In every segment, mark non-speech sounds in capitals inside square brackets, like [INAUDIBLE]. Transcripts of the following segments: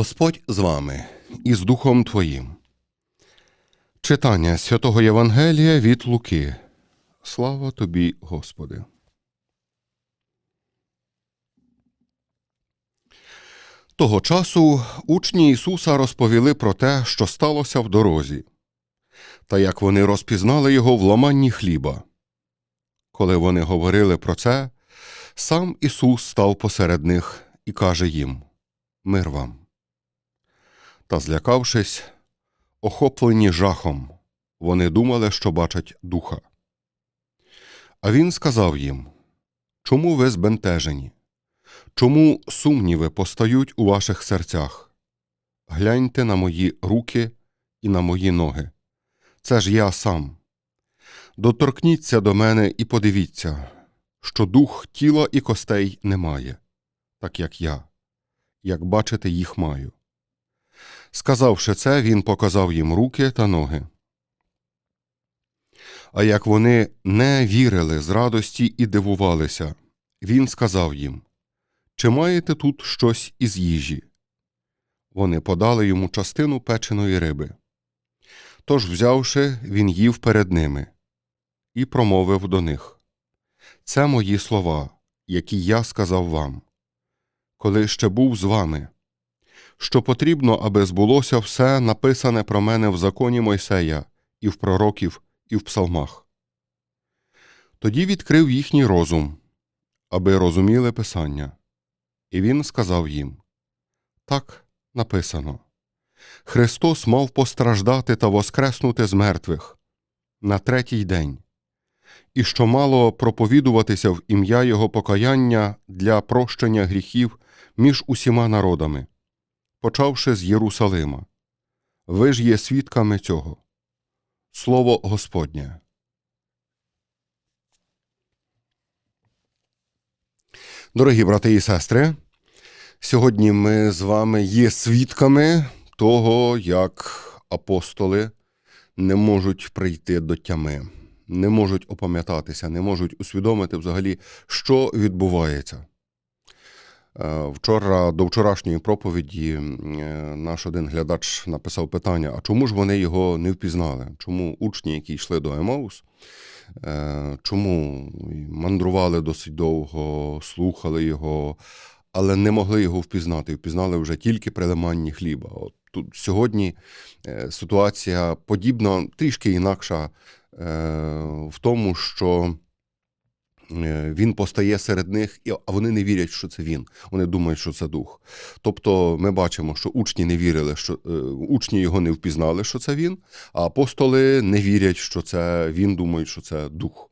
Господь з вами і з Духом Твоїм. Читання святого Євангелія від Луки. Слава тобі, Господи. Того часу учні Ісуса розповіли про те, що сталося в дорозі, та як вони розпізнали його в ламанні хліба. Коли вони говорили про це, сам Ісус став посеред них і каже їм Мир вам. Та, злякавшись, охоплені жахом, вони думали, що бачать духа. А він сказав їм Чому ви збентежені? Чому сумніви постають у ваших серцях? Гляньте на мої руки і на мої ноги. Це ж я сам. Доторкніться до мене і подивіться, що дух тіла і костей немає, так як я, як бачите, їх маю. Сказавши це, він показав їм руки та ноги. А як вони не вірили з радості і дивувалися, він сказав їм Чи маєте тут щось із їжі? Вони подали йому частину печеної риби. Тож, взявши, він їв перед ними і промовив до них Це мої слова, які я сказав вам, коли ще був з вами що потрібно, аби збулося все написане про мене в законі Мойсея, і в пророків, і в псалмах. Тоді відкрив їхній розум, аби розуміли Писання, і він сказав їм Так написано. Христос мав постраждати та воскреснути з мертвих на третій день, і що мало проповідуватися в ім'я Його покаяння для прощення гріхів між усіма народами почавши з Єрусалима. Ви ж є свідками цього. Слово Господнє. Дорогі брати і сестри, сьогодні ми з вами є свідками того, як апостоли не можуть прийти до тями, не можуть опам'ятатися, не можуть усвідомити взагалі, що відбувається. Е, вчора до вчорашньої проповіді е, наш один глядач написав питання: а чому ж вони його не впізнали? Чому учні, які йшли до Емаус, е, чому мандрували досить довго, слухали його, але не могли його впізнати? Впізнали вже тільки при лиманні хліба. От тут сьогодні ситуація подібна, трішки інакша в тому, що. Е, він постає серед них, а вони не вірять, що це він. Вони думають, що це дух. Тобто, ми бачимо, що учні не вірили, що е, учні його не впізнали, що це він, а апостоли не вірять, що це він, думають, що це дух.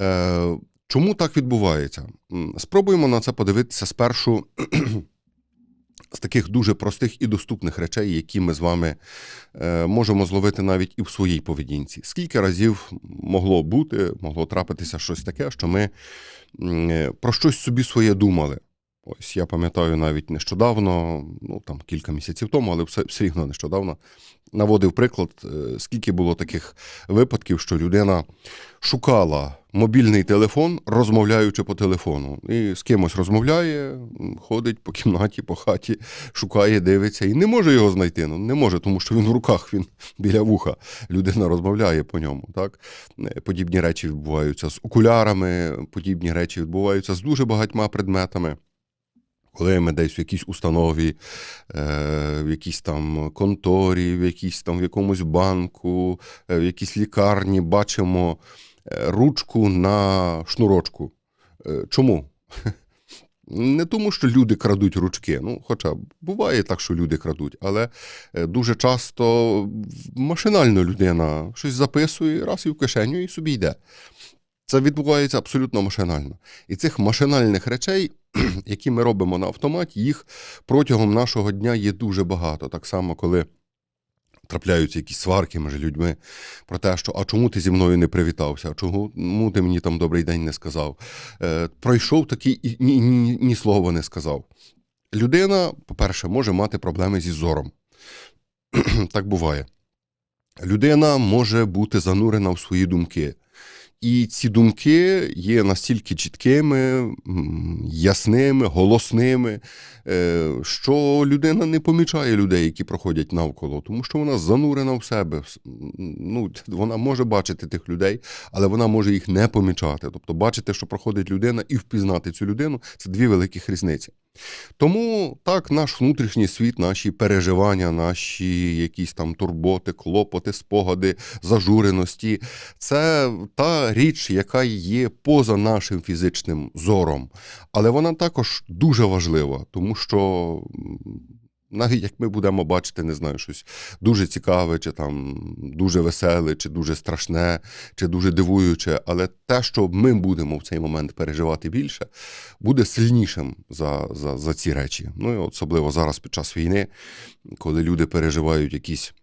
Е, чому так відбувається? Спробуємо на це подивитися спершу з таких дуже простих і доступних речей, які ми з вами е, можемо зловити навіть і в своїй поведінці. Скільки разів могло бути, могло трапитися щось таке, що ми е, про щось собі своє думали. Ось я пам'ятаю навіть нещодавно, ну там кілька місяців тому, але все, все рівно нещодавно наводив приклад, е, скільки було таких випадків, що людина шукала мобільний телефон, розмовляючи по телефону. І з кимось розмовляє, ходить по кімнаті, по хаті, шукає, дивиться і не може його знайти. Ну не може, тому що він в руках, він [LAUGHS] біля вуха. Людина розмовляє по ньому. Так? Е, подібні речі відбуваються з окулярами, подібні речі відбуваються з дуже багатьма предметами. Коли ми десь в якійсь установі, е, в якійсь там конторі, в якійсь там в якомусь банку, е, в якійсь лікарні бачимо ручку на шнурочку. Чому? Не тому, що люди крадуть ручки. Ну, Хоча буває так, що люди крадуть, але дуже часто машинально людина щось записує, раз і в кишеню і собі йде. Це відбувається абсолютно машинально. І цих машинальних речей, [CLEARS THROAT] які ми робимо на автоматі, їх протягом нашого дня є дуже багато. Так само, коли трапляються якісь сварки між людьми про те, що а чому ти зі мною не привітався, а чому ти мені там добрий день не сказав. Е, Пройшов такий і ні, ні, ні слова не сказав. Людина, по-перше, може мати проблеми зі зором. [CLEARS THROAT] так буває. Людина може бути занурена в свої думки І ці думки є настільки чіткими, ясними, голосними, е, що людина не помічає людей, які проходять навколо, тому що вона занурена в себе. Ну, вона може бачити тих людей, але вона може їх не помічати. Тобто бачити, що проходить людина, і впізнати цю людину це дві великих різниці. Тому так, наш внутрішній світ, наші переживання, наші якісь там турботи, клопоти, спогади, зажуреності це та річ, яка є поза нашим фізичним зором. Але вона також дуже важлива, тому що. Навіть як ми будемо бачити, не знаю, щось дуже цікаве, чи там дуже веселе, чи дуже страшне, чи дуже дивуюче, але те, що ми будемо в цей момент переживати більше, буде сильнішим за, за, за ці речі. Ну і особливо зараз під час війни, коли люди переживають якісь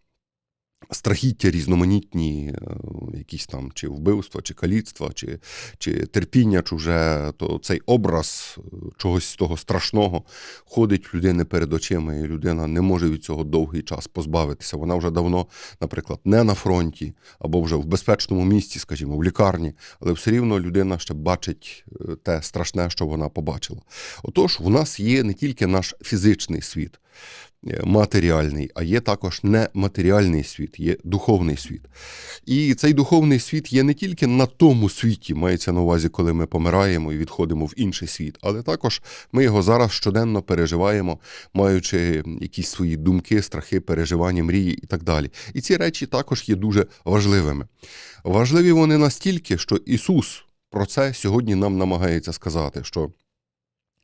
страхіття різноманітні, е, якісь там чи вбивства, чи каліцтва, чи, чи терпіння чуже, то цей образ е, чогось того страшного ходить в людини перед очима, і людина не може від цього довгий час позбавитися. Вона вже давно, наприклад, не на фронті або вже в безпечному місці, скажімо, в лікарні, але все рівно людина ще бачить е, те страшне, що вона побачила. Отож, у нас є не тільки наш фізичний світ, матеріальний, а є також нематеріальний світ, є духовний світ. І цей духовний світ є не тільки на тому світі, мається на увазі, коли ми помираємо і відходимо в інший світ, але також ми його зараз щоденно переживаємо, маючи якісь свої думки, страхи, переживання, мрії і так далі. І ці речі також є дуже важливими. Важливі вони настільки, що Ісус про це сьогодні нам намагається сказати, що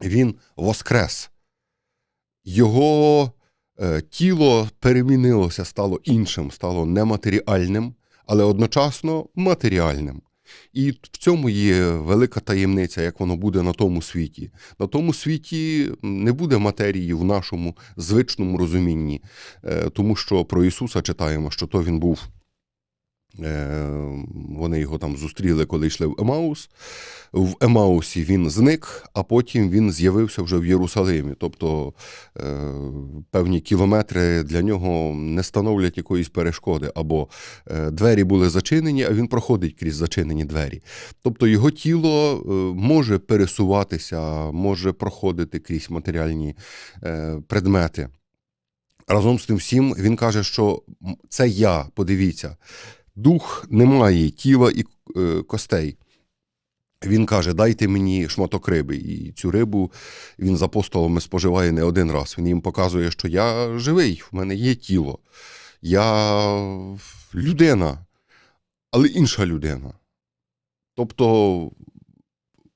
Він воскрес. Його е, тіло перемінилося, стало іншим, стало нематеріальним, але одночасно матеріальним. І в цьому є велика таємниця, як воно буде на тому світі. На тому світі не буде матерії в нашому звичному розумінні, е, тому що про Ісуса читаємо, що то він був. Е, Вони його там зустріли, коли йшли в Емаус. В Емаусі він зник, а потім він з'явився вже в Єрусалимі. Тобто е, певні кілометри для нього не становлять якоїсь перешкоди, або е, двері були зачинені, а він проходить крізь зачинені двері. Тобто його тіло може пересуватися, може проходити крізь матеріальні предмети. Разом з тим всім він каже, що це я, подивіться, дух не має тіла і е, костей. Він каже: дайте мені шматок риби. І цю рибу він з апостолами споживає не один раз. Він їм показує, що я живий, в мене є тіло, я людина, але інша людина. Тобто,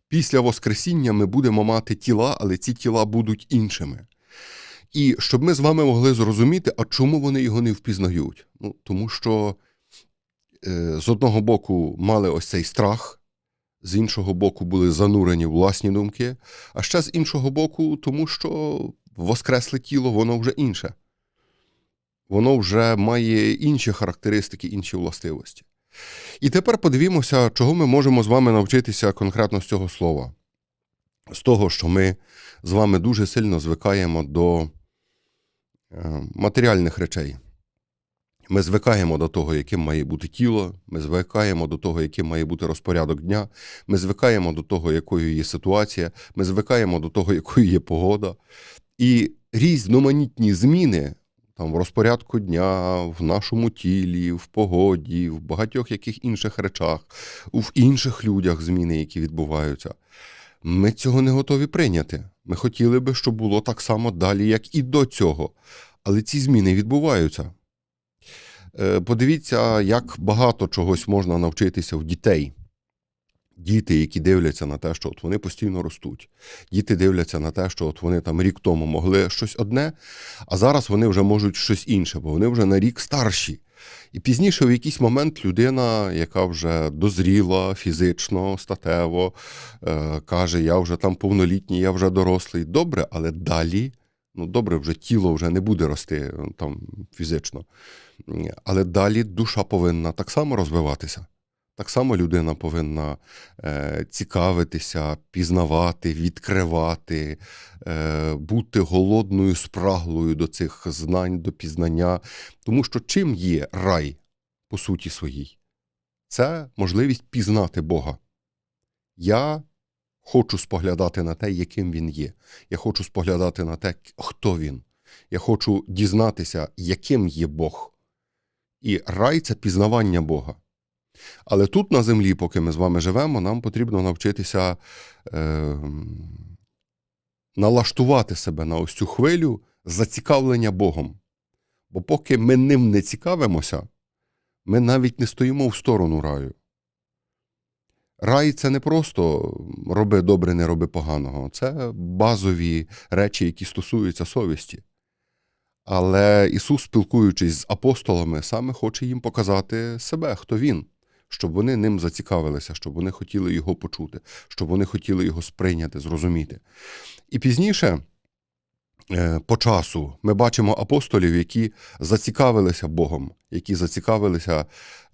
після Воскресіння ми будемо мати тіла, але ці тіла будуть іншими. І щоб ми з вами могли зрозуміти, а чому вони його не впізнають? Ну, тому що з одного боку мали ось цей страх, з іншого боку, були занурені власні думки, а ще з іншого боку, тому що воскресле тіло, воно вже інше. Воно вже має інші характеристики, інші властивості. І тепер подивімося, чого ми можемо з вами навчитися конкретно з цього слова. З того, що ми з вами дуже сильно звикаємо до е, матеріальних речей. Ми звикаємо до того, яким має бути тіло, ми звикаємо до того, яким має бути розпорядок дня, ми звикаємо до того, якою є ситуація, ми звикаємо до того, якою є погода. І різноманітні зміни там, в розпорядку дня, в нашому тілі, в погоді, в багатьох яких інших речах, в інших людях зміни, які відбуваються. Ми цього не готові прийняти. Ми хотіли би, щоб було так само далі, як і до цього. Але ці зміни відбуваються. Е, Подивіться, як багато чогось можна навчитися в дітей. Діти, які дивляться на те, що от вони постійно ростуть. Діти дивляться на те, що от вони там рік тому могли щось одне, а зараз вони вже можуть щось інше, бо вони вже на рік старші. І пізніше, в якийсь момент, людина, яка вже дозріла фізично, статево, е, каже: Я вже там повнолітній, я вже дорослий. Добре, але далі, ну добре, вже тіло вже не буде рости е, там фізично. Але далі душа повинна так само розвиватися. Так само людина повинна е, цікавитися, пізнавати, відкривати, е, бути голодною, спраглою до цих знань, до пізнання. Тому що чим є рай по суті своїй? це можливість пізнати Бога. Я хочу споглядати на те, яким він є. Я хочу споглядати на те, хто він. Я хочу дізнатися, яким є Бог. І рай це пізнавання Бога. Але тут на землі, поки ми з вами живемо, нам потрібно навчитися е, налаштувати себе на ось цю хвилю зацікавлення Богом. Бо поки ми ним не цікавимося, ми навіть не стоїмо в сторону раю. Рай це не просто роби добре, не роби поганого. Це базові речі, які стосуються совісті. Але Ісус, спілкуючись з апостолами, саме хоче їм показати себе, хто він, щоб вони ним зацікавилися, щоб вони хотіли його почути, щоб вони хотіли його сприйняти, зрозуміти. І пізніше, по часу, ми бачимо апостолів, які зацікавилися Богом, які зацікавилися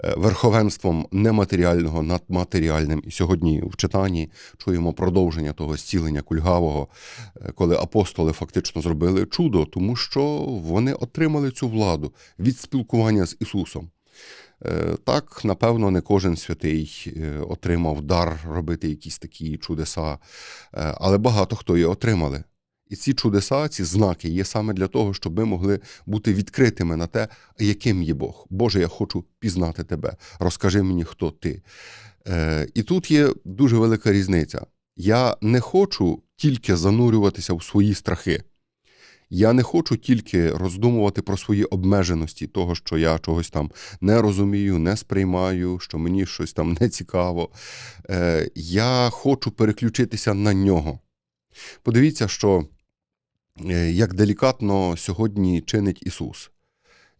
е, верховенством нематеріального над матеріальним. І сьогодні в читанні чуємо продовження того зцілення кульгавого, е, коли апостоли фактично зробили чудо, тому що вони отримали цю владу від спілкування з Ісусом. Е, Так, напевно, не кожен святий е, отримав дар робити якісь такі чудеса, е, але багато хто її отримали. І ці чудеса, ці знаки є саме для того, щоб ми могли бути відкритими на те, яким є Бог. Боже, я хочу пізнати тебе. Розкажи мені, хто ти. Е, І тут є дуже велика різниця. Я не хочу тільки занурюватися в свої страхи. Я не хочу тільки роздумувати про свої обмеженості, того, що я чогось там не розумію, не сприймаю, що мені щось там не цікаво. Е, Я хочу переключитися на нього. Подивіться, що як делікатно сьогодні чинить Ісус.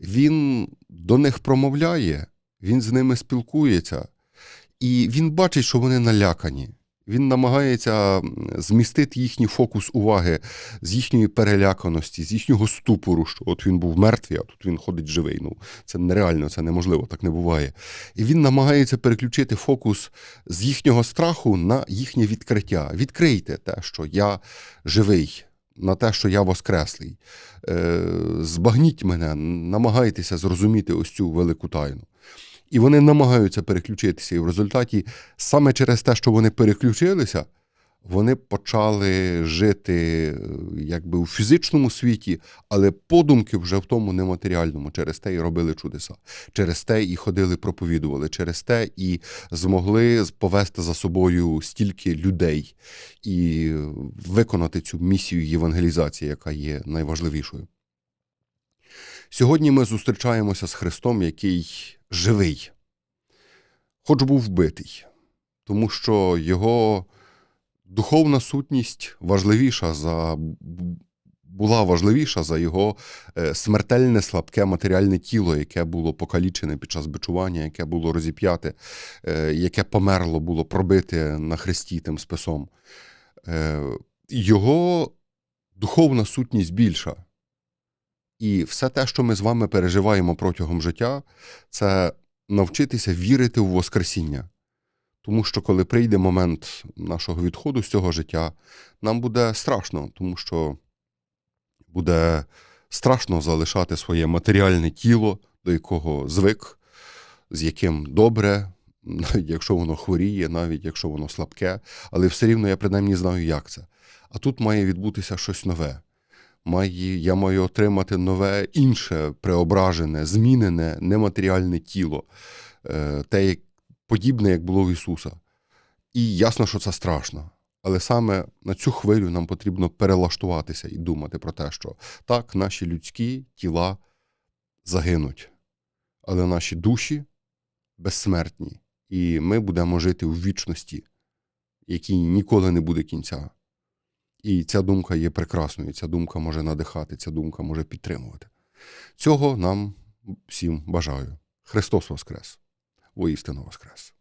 Він до них промовляє, Він з ними спілкується, і Він бачить, що вони налякані. Він намагається змістити їхній фокус уваги з їхньої переляканості, з їхнього ступору, що от він був мертвий, а тут він ходить живий. Ну, це нереально, це неможливо, так не буває. І він намагається переключити фокус з їхнього страху на їхнє відкриття. Відкрийте те, що я живий, на те, що я воскреслий. Е, збагніть мене, намагайтеся зрозуміти ось цю велику тайну. І вони намагаються переключитися. І в результаті, саме через те, що вони переключилися, вони почали жити е, якби у фізичному світі, але подумки вже в тому нематеріальному. Через те і робили чудеса. Через те і ходили, проповідували, через те і змогли повести за собою стільки людей і виконати цю місію євангелізації, яка є найважливішою. Сьогодні ми зустрічаємося з Христом, який живий, хоч був вбитий, тому що його духовна сутність важливіша за була важливіша за його е, смертельне слабке матеріальне тіло, яке було покалічене під час бичування, яке було розіп'яте, е, яке померло, було пробите на хресті тим списом. Е, Його духовна сутність більша. І все те, що ми з вами переживаємо протягом життя, це навчитися вірити в Воскресіння. Тому що, коли прийде момент нашого відходу з цього життя, нам буде страшно, тому що буде страшно залишати своє матеріальне тіло, до якого звик, з яким добре, навіть якщо воно хворіє, навіть якщо воно слабке, але все рівно я принаймні знаю, як це. А тут має відбутися щось нове. Має, я маю отримати нове, інше, преображене, змінене, нематеріальне тіло, е, те, подібне, як було в Ісуса. І ясно, що це страшно. Але саме на цю хвилю нам потрібно перелаштуватися і думати про те, що так, наші людські тіла загинуть, але наші душі безсмертні, і ми будемо жити у вічності, якій ніколи не буде кінця. І ця думка є прекрасною, ця думка може надихати, ця думка може підтримувати. Цього нам всім бажаю. Христос Воскрес! Воістину Воскрес!